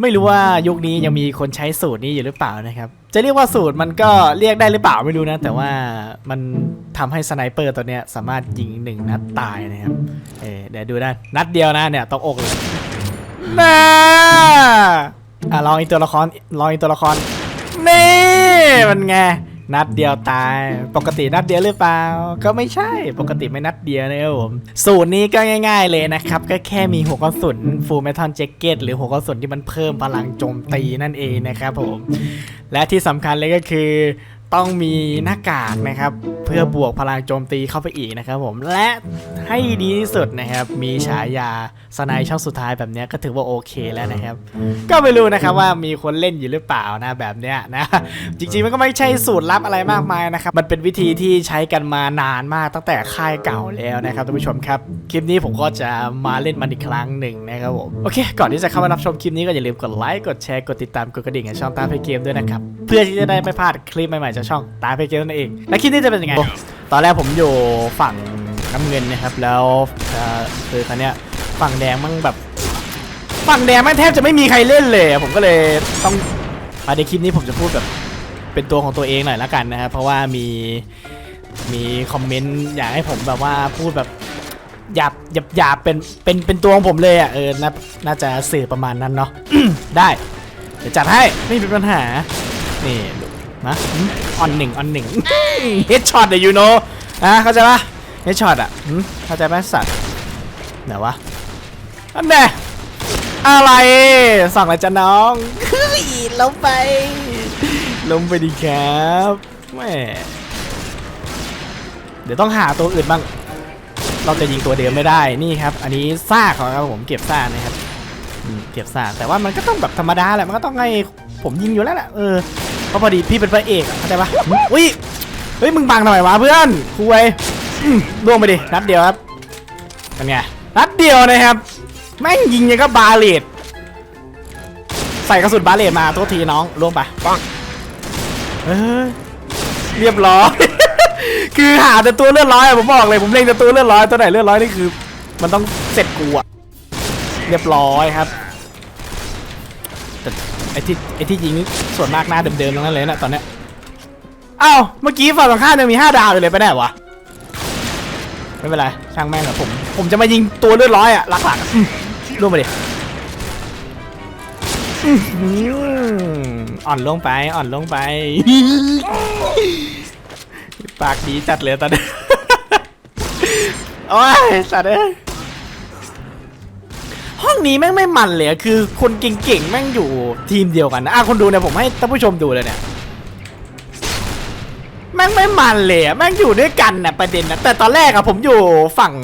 ไม่รู้ว่ายุคนี้ยังมีคนใช้สูตรนี้อยู่หรือเปล่านะครับ จะเรียกว่าสูตรมันก็เรียกได้หรือเปล่าไม่รู้นะ แต่ว่ามันทำให้สไนเปอร์ตัวเนี้ยสามารถยิงหนึ่งนัดตายนะครับ เออเดี๋ยวดูนะนัดเดียวนะเนี่ยตรงอกเลยน่าอะลองอีกตัวละครลองอีกตัวละครนี่มันไง นัดเดียวตาย ปกตินัดเดียวหรือเปล่า ก็ไม่ใช่ ปกติไม่นัดเดียวนะครับผม สูตรนี้ก็ง่าย ๆเลยนะครับ ก็แค่มีหัวกระสุนฟูลเมทัลแจ็คเก็ตหรือหัวกระสุนที่มันเพิ่มพลังโจมตีนั่นเองนะครับผม และที่สำคัญเลยก็คือ ต้องมีหน้ากากนะครับ เพื่อบวกพลังโจมตีเข้าไปอีกนะครับผมและให้ดีที่สุดนะครับ มีฉายาสไนช่องสุดท้ายแบบนี้ก็ถือว่าโอเคแล้วนะครับ ก็ไม่รู้นะครับว่ามีคนเล่นอยู่หรือเปล่านะแบบเนี้ยนะจริงๆมันก็ไม่ใช่สูตรลับอะไรมากมายนะครับ มันเป็นวิธีที่ใช้กันมานานมากตั้งแต่ค่ายเก่าแล้วนะครับท่านผู้ชมครับ คลิปนี้ผมก็จะมาเล่นมันอีกครั้งหนึ่งนะครับผมโอเค ก่อนที่จะเข้ามารับชมคลิปนี้ก็อย่าลืมกดไลค์กดแชร์กดติดตามกดกระดิ่งให้ช่องตาเพเกมด้วยนะครับเพื่อที่จะได้ไม่พลาดคลิปใหม่ๆจากช่องตาเพเกมนั่นเอง และคลิปนี้จะเป็นยังไง ตอนแรกผมอยู่ฝั่งน้ำเงินนะครับ แล้วเอ่อคือคันเนี้ยฝั่งแดงมันแบบ ฝั่งแดงแม่งแทบจะไม่มีใครเล่นเลย ผมก็เลยต้องมาในคลิปนี้ผมจะพูดแบบเป็นตัวของตัวเองหน่อยละกันนะครับเพราะว่ามีมีคอมเมนต์อยากให้ผมแบบว่าพูดแบบหยาบหยาบหยาบเป็นเป็นเป็นตัวของผมเลยอะเออนาน่าจะสื่อประมาณนั้นเนาะได้เดี๋ยวจัดให้ไม่มีปัญหานี่ มาอืมออนหนึ่งออนหนึ่งเฮดช็อตเดี๋ยวยูโนอะเข้าใจปะเฮดช็อตอะอืมเข้าใจไหมสัตว์ไหนวะอันแน่อะไรสั่งอะไรจะน้องเฮ้ยลงไปลงไปดีครับแม่เดี๋ยวต้องหาตัวอื่นบ้าง เราจะยิงตัวเดิมไม่ได้นี่ครับ อันนี้ซากของเราผมเก็บซากนะครับอืมเก็บซากแต่ว่ามันก็ต้องแบบธรรมดาแหละมันก็ต้องให้ผมยิงอยู่แล้วแหละเออ เพราะพอดีพี่เป็นพระเอกอะเข้าใจปะอุ้ยเฮ้ยมึงบังทำไมวะเพื่อนคุยอืมล่วงไปดินัดเดียวครับเป็นไงนัดเดียวนะครับ แม่งยิงยังก็บาเลตใส่กระสุนบาเลตมาโทษทีน้องล่วงไปปังเออเรียบร้อย คือหาแต่ตัวเลือดร้อยอะผมบอกเลยผมเล็งแต่ตัวเลือดร้อยตัวไหนเลือดร้อยนี่คือ มันต้องเสร็จกูอะเรียบร้อยครับแต่ ไอ้ที่ไอ้ที่ยิงส่วนมากหน้าเดิมๆทั้งนั้นเลยนะตอนเนี้ยเอ้าเมื่อกี้ฝั่งตรงข้ามยังมีห้าดาวอยู่เลยไปไหนวะไม่เป็นไรช่างแม่งอะผม ผมจะมายิงตัวเลือดร้อยอะหลักๆอะอืมล่วงไปดิอ่อนลงไปอ่อนลงไป ปากดีจัดเลยตอนนี้ โอ้ยสัตว์เอ้ย องนี้แม่งไม่มันเลยคือคนเก่งๆแม่งอยู่ทีมเดียวกันนะอะคนดูเนี่ยผมให้ท่านผู้ชมดูเลยเนี่ยแม่งไม่มันเลยแม่งอยู่ด้วยกันน่ะประเด็นนะแต่ตอนแรกอะผมอยู่ฝั่ง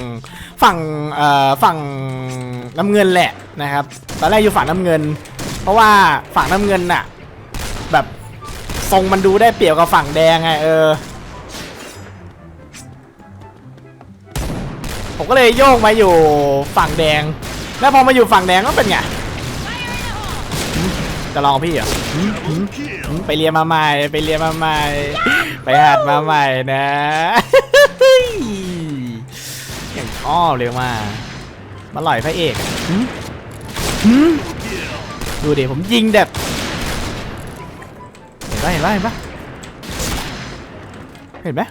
ฝั่งเอ่อฝั่งน้ำเงินแหละนะครับ ตอนแรกอยู่ฝั่งน้ำเงิน เพราะว่าฝั่งน้ำเงินน่ะ แบบทรงมันดูได้เปรียบกับฝั่งแดงไงเออผมก็เลยโยกมาอยู่ฝั่งแดง แล้วพอมาอยู่ฝั่งแดงก็เป็นไงจะลองพี่เหรอไปเรียนมาใหม่ ไปเรียนมาใหม่ ไปหัดมาใหม่นะอย่างชอบเลยมามาหล่อยพระเอกดูดิผมยิงแบบเห็นปะเห็นปะเห็นปะเห็นไหม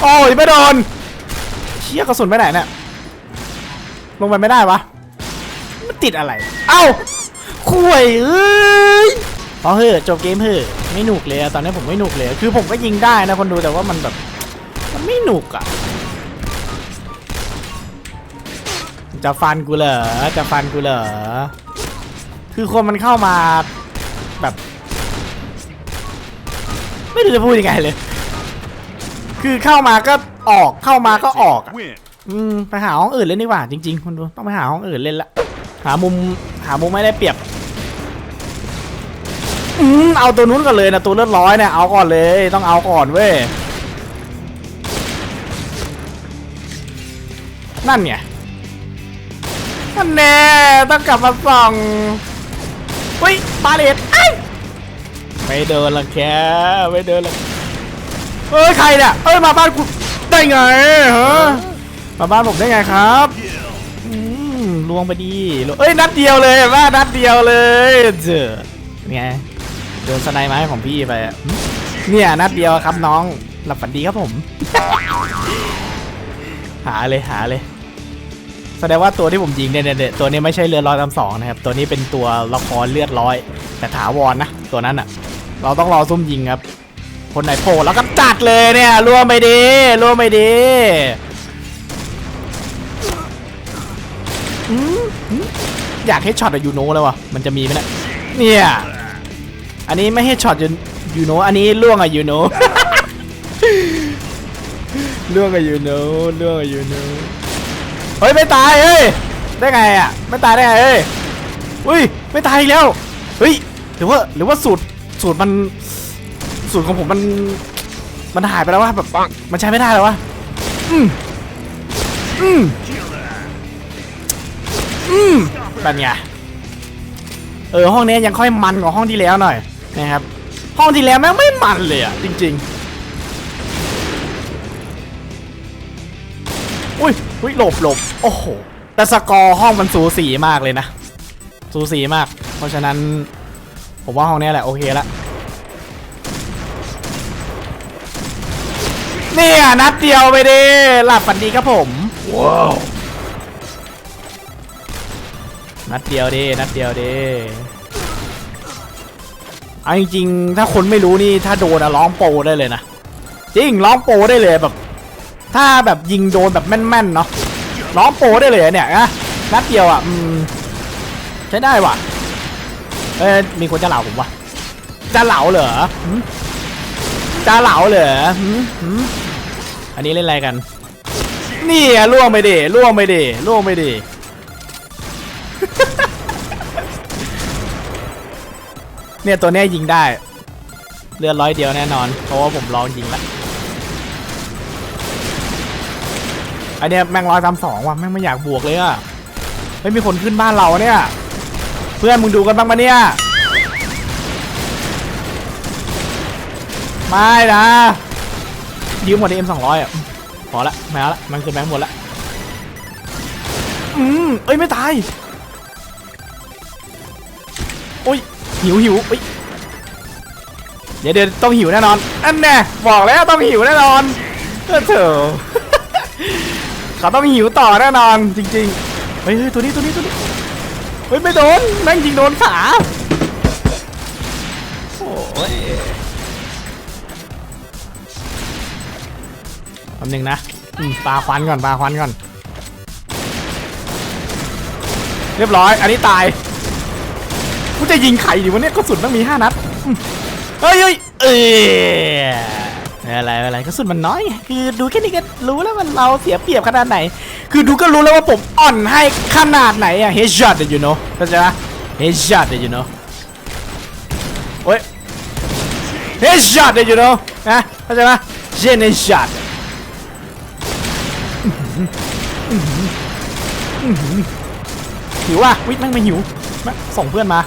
โอ้ยไม่โดนเชี่ยกระสุนไปไหนเนี่ย ลงไปไม่ได้วะ มันติดอะไร เอ้าคุยเอ้ยพอเหอจบเกมเหอไม่หนุกเลยอะตอนนี้ผมไม่หนุกเลย คือผมก็ยิงได้นะคนดูแต่ว่ามันแบบ มันไม่หนุกอะจะฟันกูเหรอ จะฟันกูเหรอ คือคนมันเข้ามาแบบ ไม่รู้จะพูดยังไงเลย คือเข้ามาก็ออก เข้ามาก็ออกอะ อืมไปหาห้องอื่นเล่นดีกว่าจริงๆคุณดูต้องไปหาห้องอื่นเล่นละหามุมหามุมไม่ได้เปรียบอืมเอาตัวนู้นก่อนเลยนะตัวเลือดร้อยเนี่ยเอาก่อนเลยต้องเอาก่อนเว้ยนั่นไงนั่นแน่ต้องกลับมาส่องเฮ้ยบาเลตไอ้ไม่เดินละแค่ไม่เดินละเอ้ยใครเนี่ยเอ้ยมาบ้านกูได้ไงฮะ มาบ้านผมได้ไงครับลวงไปดีเอ้ยนัดเดียวเลยว่านัดเดียวเลยเจอไงโดนสไนไม้ของพี่ไปเนี่ยนัดเดียวครับน้องหลับฝันดีครับผม หาเลยหาเลยแสดงว่าตัวที่ผมยิงเนี่ยเนี่ยตัวนี้ไม่ใช่เลือร้อยตามสองนะครับ ตัวนี้เป็นตัวละครเลือดร้อย แต่ถาวรนะ ตัวนั้นอะ เราต้องรอซุ่มยิงครับ คนไหนโผล่แล้วก็จัดเลยเนี่ยร่วมไปดีร่วมไปดี อยากให้ช็อตอะยูโนเลยวะมันจะมีไหมเนี่ยเนี่ยอันนี้ไม่ให้ช็อตยูโนอันนี้ล่วงอะยูโนล่วงอะยูโนล่วงอะยูโนเฮ้ยไม่ตายเฮ้ยได้ไงอะไม่ตายได้ไงเฮ้ยอุ้ยไม่ตายอีกแล้วเฮ้ยหรือว่าหรือว่าสูตรสูตรมันสูตรของผมมันมันหายไปแล้ววะแบบมันใช้ไม่ได้แล้ววะอืมอืมอืม เป็นไงเออห้องนี้ยังค่อยมันกว่าห้องที่แล้วหน่อยนะครับ ห้องที่แล้วแม่งไม่มันเลยอะจริง ๆ อุ้ยอุ้ยหลบหลบโอ้โหแต่สกอร์ห้องมันสูสีมากเลยนะ สูสีมาก เพราะฉะนั้น ผมว่าห้องนี้แหละโอเคละเนี่ยนัดเดียวไปดิหลับฝันดีครับผม ว้าว นัดเดียวดินัดเดียวดิเอาจริงๆถ้าคนไม่รู้นี่ถ้าโดนอะร้องโปได้เลยนะจริงร้องโปได้เลยแบบ ถ้าแบบยิงโดนแบบแม่นๆเนาะร้องโปได้เลยเนี่ยนะนัดเดียวอะอืมใช้ได้ว่ะเอ้ยมีคนจะเหล่าผมวะจะเหล่าเหรอจะเหล่าเหรออันนี้เล่นอะไรกันนี่อะล่วงไปดิล่วงไปดิล่วงไปดิ เนี่ยตัวเนี้ยยิงได้ เลือดร้อยเดียวแน่นอน เพราะว่าผมลองยิงแล้วอันเนี้ยแม่งร้อยสามสองว่ะแม่งไม่อยากบวกเลยอะไม่มีคนขึ้นบ้านเราเนี่ย เพื่อนมึงดูกันบ้างปะเนี่ย ไม่นะยืมหมดเอ็มสองร้อยอะพอละไม่เอาละมันขึ้นแบงค์หมดละอืมเอ้ยไม่ตาย หิวหิวเดี๋ยวเดี๋ยวต้องหิวแน่นอนอันแน่บอกแล้วต้องหิวแน่นอนเออเถอะเขาต้องหิวต่อแน่นอนจริงๆเฮ้ยเฮ้ยตัวนี้ตัวนี้ตัวนี้เฮ้ยไม่โดนแม่งยิงโดนขาโอ้ยแป๊บนึงนะอืมปาควันก่อนปลาควันก่อน เรียบร้อย อันนี้ตาย กูจะยิงไข่ดิวันนี้กระสุนต้องมี5นัดเฮ้ยเฮ้ยเอ้ยไม่อะไรอะไรกระสุนมันน้อย คือดูแค่นี้ก็รู้แล้วว่าเราเสียเปรียบขนาดไหน คือดูก็รู้แล้วว่าผมอ่อนให้ขนาดไหนอะ headshot you know เข้าใจปะ headshot you know โอ้ย headshot you know นะเข้าใจปะ gen headshot หิวอะวิทย์แม่งไม่หิวแม่งส่งเพื่อนมา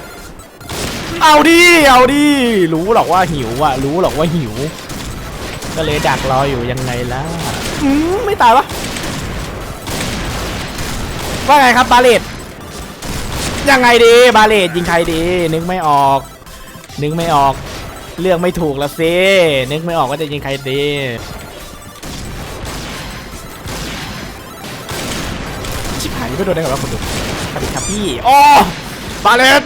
เอาดิ เอาดิ รู้หรอกว่าหิวอะ รู้หรอกว่าหิว ก็เลยดักรออยู่ยังไงล่ะอืมไม่ตายวะว่าไงครับบาเลตยังไงดีบาเลตยิงใครดี นึกไม่ออก นึกไม่ออก เลือกไม่ถูกละสินึกไม่ออกว่าจะยิงใครดีชิบหายไม่โดนได้กับว่าคนดูสวัสดีครับพี่อ๋อบาเลต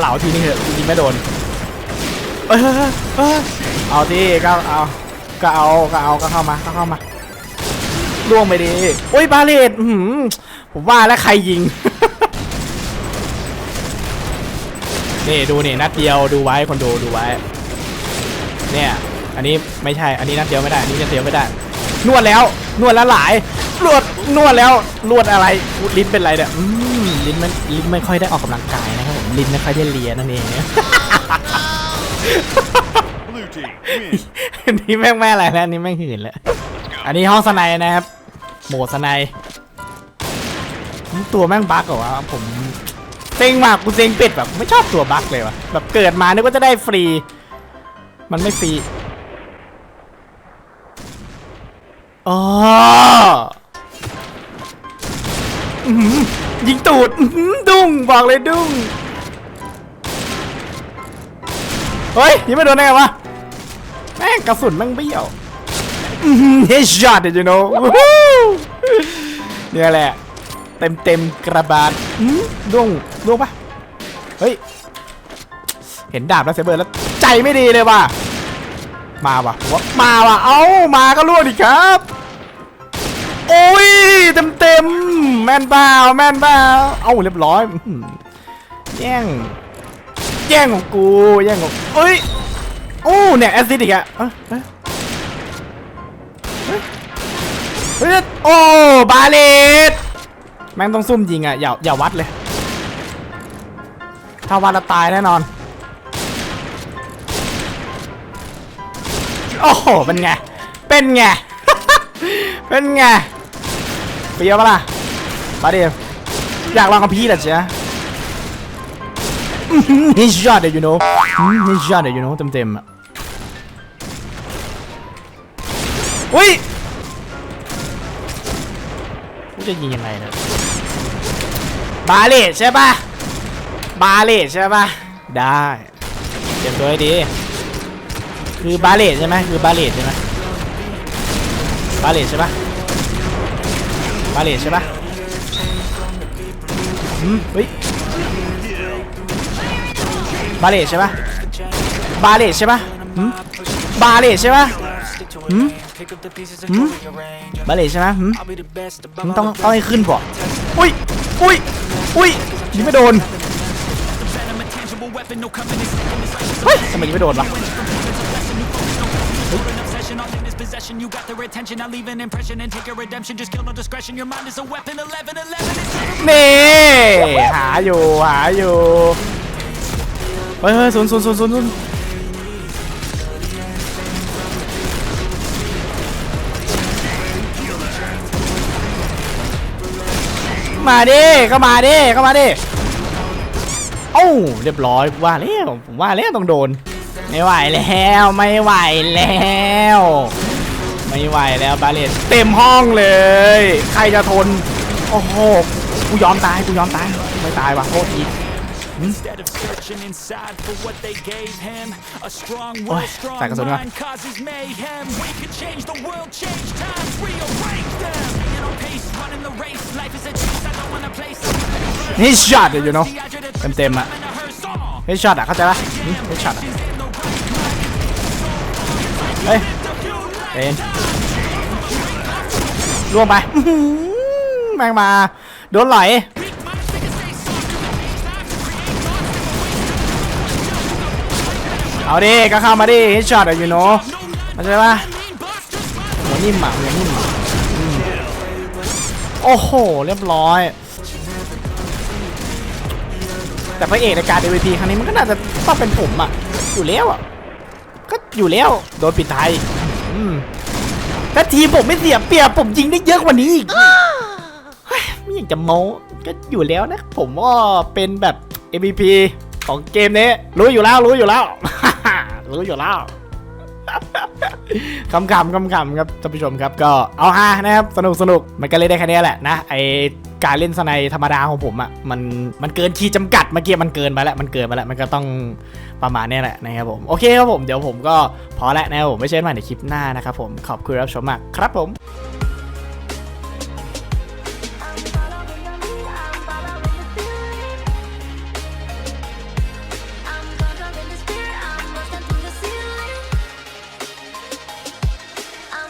เหล่าทีนึงเถอะจริงไม่โดนเอ้ยเอาทีก็เอาก็เอาก็เอาก็เข้ามาก็เข้ามาล่วงไปดีโอ้ยบาเลตหือผมว่าแล้วใครยิงนี่ดูนี่นัดเดียวดูไว้คนดูดูไว้ เนี่ย อันนี้ไม่ใช่ อันนี้นัดเดียวไม่ได้ อันนี้นัดเดียวไม่ได้ นวดแล้ว นวดแล้วหลาย นวดนวดแล้วนวดอะไรลิ้นเป็นไรเนี่ย ลิ้นมัลิ้นไม่ค่อยได้ออกกำลังกายนะครับผมลิ้นไม่ค่อยได้เลียนั่นเองเนี่ยนี้แม่งแม่อะไรแล้นนี้แม่งหื่นแล้วอันนี้ห้องสไนนะครับ โหมดสไนตัวแม่งบั๊กเหรอวะผมเซ็งมากกูเซ็งปิดแบบไม่ชอบตัวบั๊กเลยวะแบบเกิดมานึกว่าจะได้ฟรี มันไม่ฟรีอ๋อ ยิงตูดอื้อหือดุ้งบอกเลยดุ้งเฮ้ยยิงไม่โดนได้ไงวะแม่งกระสุนแม่งเบี้ยว เฮดช็อตเดี๋ยว you know วู้เนี่ยแหละ เต็มเต็มๆกระบาลอื้อดุ้งดุ้งปะเฮ้ย เห็นดาบแล้วเซเบอร์แล้ว ใจไม่ดีเลยว่ะ มาว่ะผมว่ามาว่ะ เอ้า มาก็รั่วดิครับ โอ้ยเต็มเต็มแม่นเปล่าแม่นเปล่าเอ้าเรียบร้อยแย่งแย่งของกูแย่งของเอ้ยโอ้เนี่ยแอสซิดอีกอะเอ้ยเอ้ยเฮ้ยโอ้บาเลตแม่งต้องซุ่มยิงอะอย่าอย่าวัดเลย ถ้าวัดแล้วตายแน่นอนโอ้โหเป็นไงเป็นไงเป็นไง เปรี้ยวปะล่ะมาดิอยากลองกับพี่เหรอจ๊ะฮิชอตเดี๋ยวยูโน่ฮิชอตเดี๋ยวยูโน่เต็มๆอะอุ้ยกูจะยิงยังไงนะบาเลตใช่ปะบาเลตใช่ปะได้เตรียมตัวให้ดี คือบาเลตใช่ไหมคือบาเลตใช่ไหมบาเลตใช่ปะ บาเลตใช่ปะอืมเฮ้ยบาเลตใช่ปะบาเลตใช่ปะอืมบาเลตใช่ปะอืมอืมบาเลตใช่ไหมอืมมึงต้องต้องให้ขึ้นบ่อุ้ยอุ้ยอุ้ยยิงไม่โดนเฮ้ยทำไมยิงไม่โดนวะ all in this possession. You got their attention, I'll leave an impression and take your redemption. Just kill no discretion. Your mind is a weapon. 11, 11นี่หาอยู่หาอยู่เฮ้ยเฮ้ยศูนย์ศูนย์ศูนย์ศูนย์ศูนย์มาดิเข้ามาดิเข้ามาดิโอ้าเรียบร้อยว่าแล้วผมว่าแล้วต้องโดน ไม่ไหวแล้วไม่ไหวแล้ว ไม่ไหวแล้วบาเลตเต็มห้องเลย ใครจะทน โอ้โห กูยอมตาย กูยอมตาย ไม่ตายว่ะโทษที Instead of searching inside for what they gave him, a strong Ôi, will, strong tại cái số này. mind causes mayhem. We could change the world, change times, rearrange them. Staying on pace, running the race. Life is a chase. I don't wanna place. นี่ช็อตอยู่เนาะเต็มๆอะเฮ้ยช็อตอะเข้าใจปะเฮ้ยช็อตอะเฮ้ย เอ็นล่วงไปแม่งมา โดนไหลเอาดิก็เข้ามาดิเฮดช็อตอะยู่เนาะเข้าใจปะหัวนิ่มอะหัวนิ่มอะอืมโอ้โห เรียบร้อย แต่พระเอกในการ MVP ครั้งนี้มันก็น่าจะต้องเป็นผมอะอยู่แล้วอะก็อยู่แล้ว โดนปิดไทย อืมแต่ทีมผมไม่เสียเปรียบผมยิงได้เยอะกว่านี้อีกเฮ้ยไม่อยากจะโม้ก็อยู่แล้วนะ ผมว่าเป็นแบบ MVP ของเกมนี้ รู้อยู่แล้วรู้อยู่แล้ว รู้อยู่แล้วคำคำคำคำครับท่านผู้ชมครับก็เอาฮานะครับ สนุกสนุกมันก็เล่นได้แค่นี้แหละนะไอ การเล่นสไนธรรมดาของผมอะ่ะมันมันเกินขีดจำกัดเมื่อกี้มันเกินไปแล้วมันเกินไปแล้วมันก็ต้องประมาณนี้แหละนะครับผมโอเคครับผมเดี๋ยวผมก็พอแล้วนะครับผมไม่เช่นใหม่ในคลิปหน้านะครับผมขอบคุณรับชมมากครับผม